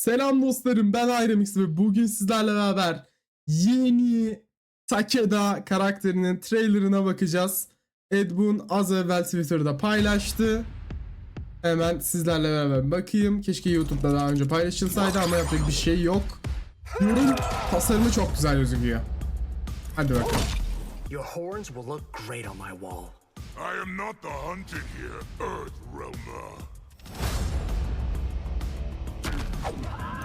Selam dostlarım ben Ayremix ve bugün sizlerle beraber yeni Takeda karakterinin trailerına bakacağız. Ed Boon az evvel Twitter'da paylaştı. Hemen sizlerle beraber bakayım. Keşke YouTube'da daha önce paylaşılsaydı ama yapacak bir şey yok. Yorum tasarımı çok güzel gözüküyor. Hadi bakalım. Your horns will look great on my wall. I am not the hunted here, Earth Realmer.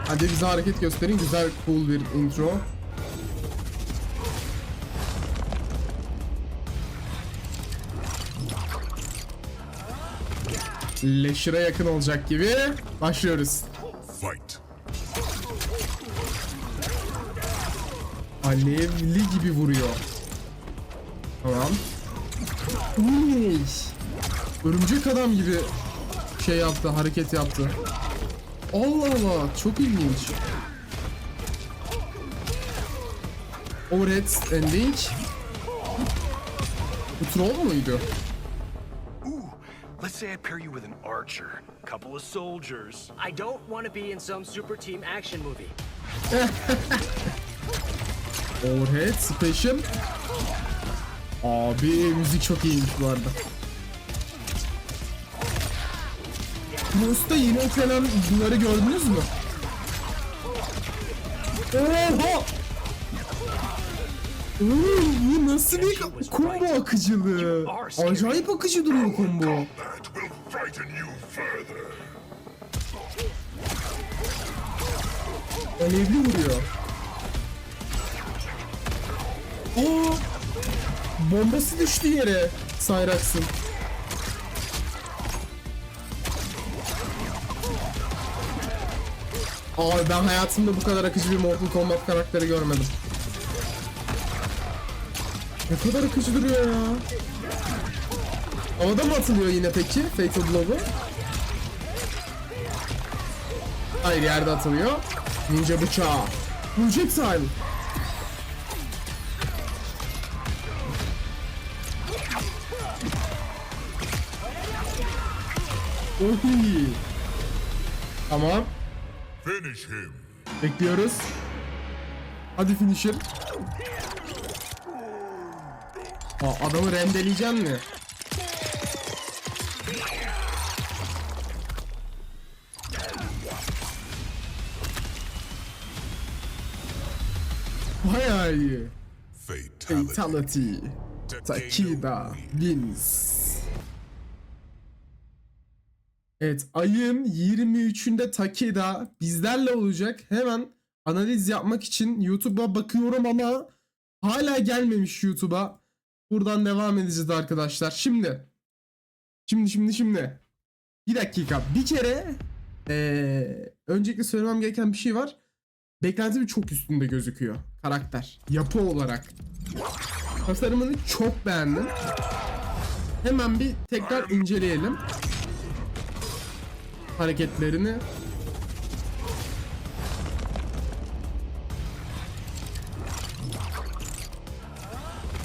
Hadi bize hareket gösterin. Güzel cool bir intro. Leşire yakın olacak gibi. Başlıyoruz. Fight. Alevli gibi vuruyor. Tamam. Uy. Örümcek adam gibi şey yaptı, hareket yaptı. Allah Allah, çok ilginç. Overhead ending. Bu troll muydu? Ooh, let's say I pair you with an archer, couple of soldiers. I don't want to be in some super team action movie. Overhead special. Abi müzik çok iyiymiş bu arada. Frost'ta yeni eklenen bunları gördünüz mü? Oha! Oo, bu nasıl bir combo akıcılığı? Acayip akıcı duruyor combo. Alevli vuruyor. Aa! Bombası düştü yere Cyrax'ın. Abi ben hayatımda bu kadar akıcı bir Mortal Kombat karakteri görmedim. Ne kadar akıcı duruyor ya. Havada mı atılıyor yine peki Fatal Blow'u? Hayır yerde atılıyor. Ninja bıçağı. Projectile. Ohi. Tamam. Finish him. Bekliyoruz. Hadi finisher. Aa, adamı rendeleyeceksin mi? Bayağı iyi. Fatality. Takida wins. Evet ayın 23'ünde Takeda bizlerle olacak. Hemen analiz yapmak için YouTube'a bakıyorum ama hala gelmemiş YouTube'a. Buradan devam edeceğiz arkadaşlar. Şimdi. Şimdi şimdi şimdi. Bir dakika. Bir kere eee öncelikle söylemem gereken bir şey var. Beklentimin çok üstünde gözüküyor karakter. Yapı olarak. Tasarımını çok beğendim. Hemen bir tekrar inceleyelim. Hareketlerini.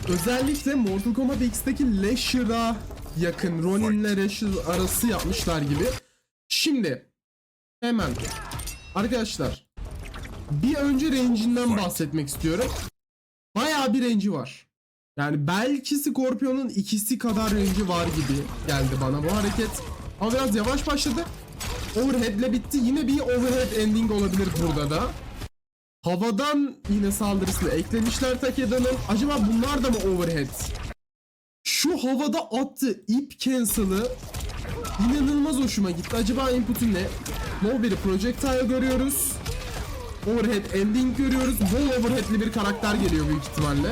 Özellikle Mortal Kombat X'teki Lasher'a yakın Ronin'le Lasher arası yapmışlar gibi. Şimdi hemen arkadaşlar bir önce range'inden bahsetmek istiyorum. Bayağı bir range'i var. Yani belki Scorpion'un ikisi kadar range'i var gibi geldi bana bu hareket. Ama biraz yavaş başladı. Overhead'le bitti. Yine bir overhead ending olabilir burada da. Havadan yine saldırısını eklemişler Takeda'nın. Acaba bunlar da mı overhead? Şu havada attı ip cancel'ı inanılmaz hoşuma gitti. Acaba input'u ne? Nobody projectile görüyoruz. Overhead ending görüyoruz. Bol overhead'li bir karakter geliyor büyük ihtimalle.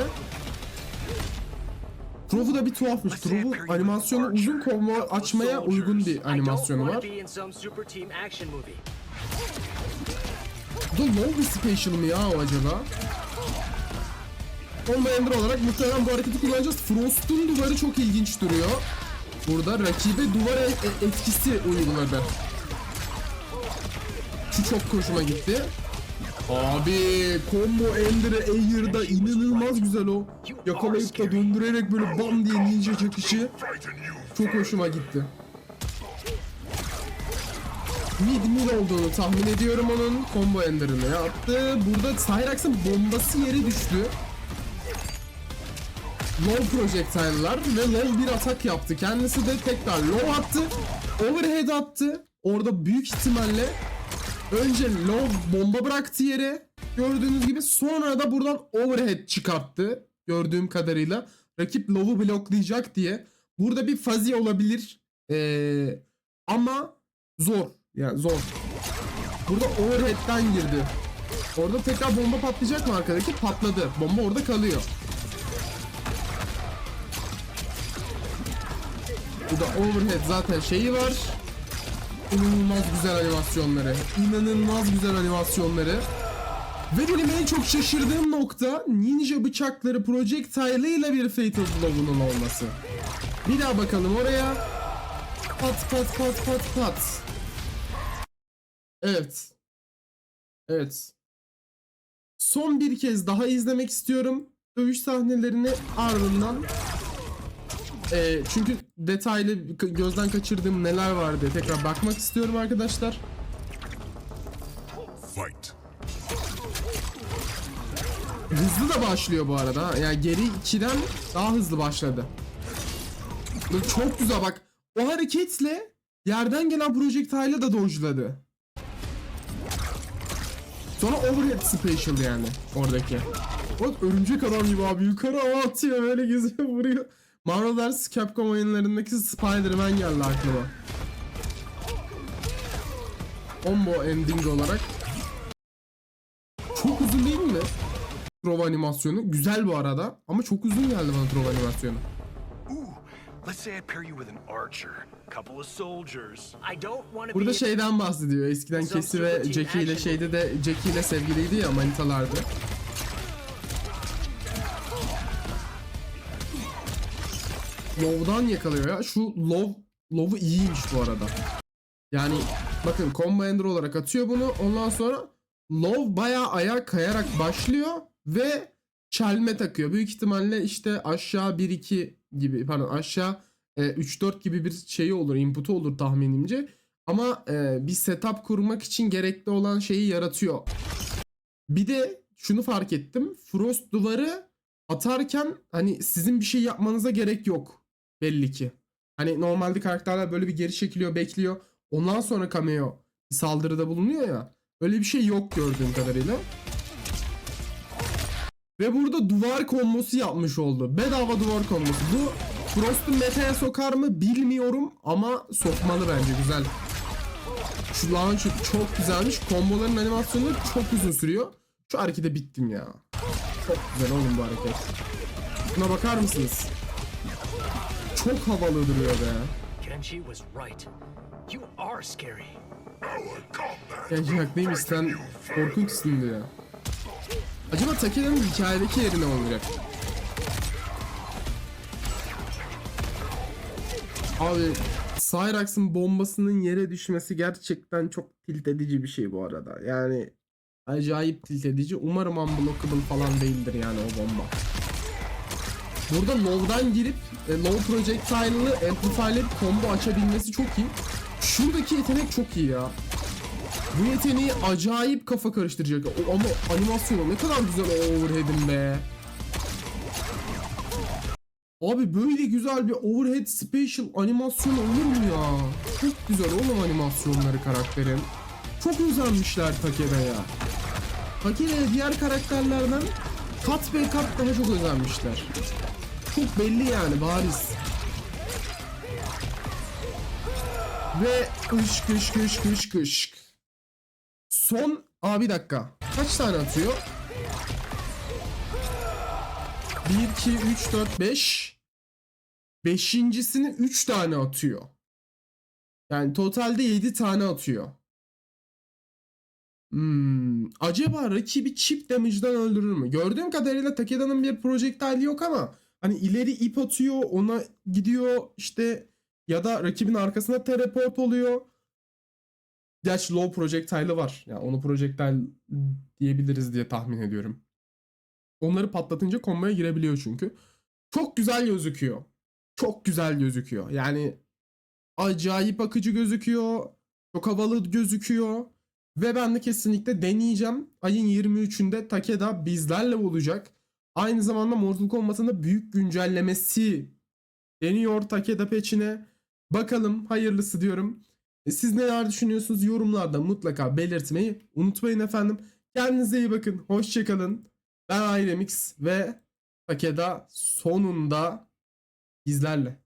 Trov'u da bir tuhafmış. Trov'un animasyonu uzun combo açmaya uygun bir animasyonu var. Bu bir special mı ya o acaba? Ender olarak muhtemelen bu hareketi kullanacağız. Frost'un duvarı çok ilginç duruyor. Burada rakibe duvar e- e- etkisi uyguladı. Şu çok hoşuma gitti. Abi combo Ender'ı Air'da inanılmaz güzel o. Yakalayıp da döndürerek böyle bam diye ninja çakışı çok hoşuma gitti. mid mid olduğunu tahmin ediyorum onun. Combo ender'ını yaptı. Burada Cyrax'ın bombası yere düştü. Low projectile'lar ve low bir atak yaptı. Kendisi de tekrar low attı. Overhead attı. Orada büyük ihtimalle önce low bomba bıraktı yere. Gördüğünüz gibi sonra da buradan overhead çıkarttı. Gördüğüm kadarıyla. Rakip low'u bloklayacak diye. Burada bir fazi olabilir. Ee, ama zor. Yani zor. Burada overhead'den girdi. Orada tekrar bomba patlayacak mı arkadaki? Patladı. Bomba orada kalıyor. Burada overhead zaten şeyi var. İnanılmaz güzel animasyonları. İnanılmaz güzel animasyonları. Ve benim en çok şaşırdığım nokta ninja bıçakları projectile ile bir Fatal Blow'unun olması. Bir daha bakalım oraya. Pat pat pat pat pat. Evet. Evet. Son bir kez daha izlemek istiyorum. Dövüş sahnelerini ardından ee, çünkü detaylı gözden kaçırdığım neler var diye tekrar bakmak istiyorum arkadaşlar. Fight. Hızlı da başlıyor bu arada. Yani geri 2'den daha hızlı başladı. Böyle çok güzel bak. O hareketle yerden gelen projectile'ı da dodge'ladı. Sonra overhead special yani oradaki. Bak örümcek adam gibi abi yukarı atıyor böyle geziyor vuruyor. Marvel vs Capcom oyunlarındaki Spider-Man geldi aklıma. Combo ending olarak. Çok uzun değil mi? Trova animasyonu. Güzel bu arada ama çok uzun geldi bana Trova animasyonu. Burada şeyden bahsediyor. Eskiden Cassie ve Jackie ile şeyde de Jackie ile sevgiliydi ya manitalardı. Low'dan yakalıyor ya. Şu low low'u iyiymiş bu arada. Yani bakın combo ender olarak atıyor bunu. Ondan sonra low bayağı ayağa kayarak başlıyor ve çelme takıyor. Büyük ihtimalle işte aşağı 1-2 gibi pardon aşağı e, 3-4 gibi bir şeyi olur, input'u olur tahminimce. Ama e, bir setup kurmak için gerekli olan şeyi yaratıyor. Bir de şunu fark ettim. Frost duvarı atarken hani sizin bir şey yapmanıza gerek yok belli ki. Hani normalde karakterler böyle bir geri çekiliyor, bekliyor. Ondan sonra cameo saldırıda bulunuyor ya. Öyle bir şey yok gördüğüm kadarıyla. Ve burada duvar kombosu yapmış oldu. Bedava duvar kombosu. Bu Frost'u meta'ya sokar mı bilmiyorum ama sokmalı bence güzel. Şu launcher çok güzelmiş. Komboların animasyonu çok uzun sürüyor. Şu harekete bittim ya. Çok güzel oğlum bu hareket. Buna bakar mısınız? Çok havalı duruyor be. Kenji was right. You are scary. Genç haklıymış sen korkunçsun diyor. Acaba Takeda'nın hikayedeki yeri ne olacak? Abi Cyrax'ın bombasının yere düşmesi gerçekten çok tilt edici bir şey bu arada. Yani acayip tilt edici. Umarım unblockable falan değildir yani o bomba. Burada low'dan girip e, low projectile'lı amplifier'le combo açabilmesi çok iyi. Şuradaki yetenek çok iyi ya. Bu yeteneği acayip kafa karıştıracak. O, ama animasyonu ne kadar güzel o overhead'in be. Abi böyle güzel bir overhead special animasyon olur mu ya? Çok güzel oğlum animasyonları karakterin. Çok özenmişler Takeda'ya. Takeda'ya diğer karakterlerden kat be kat daha çok özenmişler. Çok belli yani bariz. Ve kış kış kış kış kış. Son... Aa bir dakika. Kaç tane atıyor? 1, 2, 3, 4, 5. Beşincisini 3 tane atıyor. Yani totalde 7 tane atıyor. Hmm, acaba rakibi chip damage'dan öldürür mü? Gördüğüm kadarıyla Takeda'nın bir projectile yok ama hani ileri ip atıyor, ona gidiyor işte ya da rakibin arkasına teleport oluyor. Gerçi low projectile'ı var. Yani onu projectile diyebiliriz diye tahmin ediyorum. Onları patlatınca komboya girebiliyor çünkü. Çok güzel gözüküyor. Çok güzel gözüküyor. Yani acayip akıcı gözüküyor. Çok havalı gözüküyor. Ve ben de kesinlikle deneyeceğim. Ayın 23'ünde Takeda bizlerle olacak. Aynı zamanda Mortal Kombat'ın da büyük güncellemesi deniyor Takeda peçine. Bakalım hayırlısı diyorum. E, Siz neler düşünüyorsunuz yorumlarda mutlaka belirtmeyi unutmayın efendim. Kendinize iyi bakın. Hoşçakalın. Ben Ayremix ve Takeda sonunda bizlerle.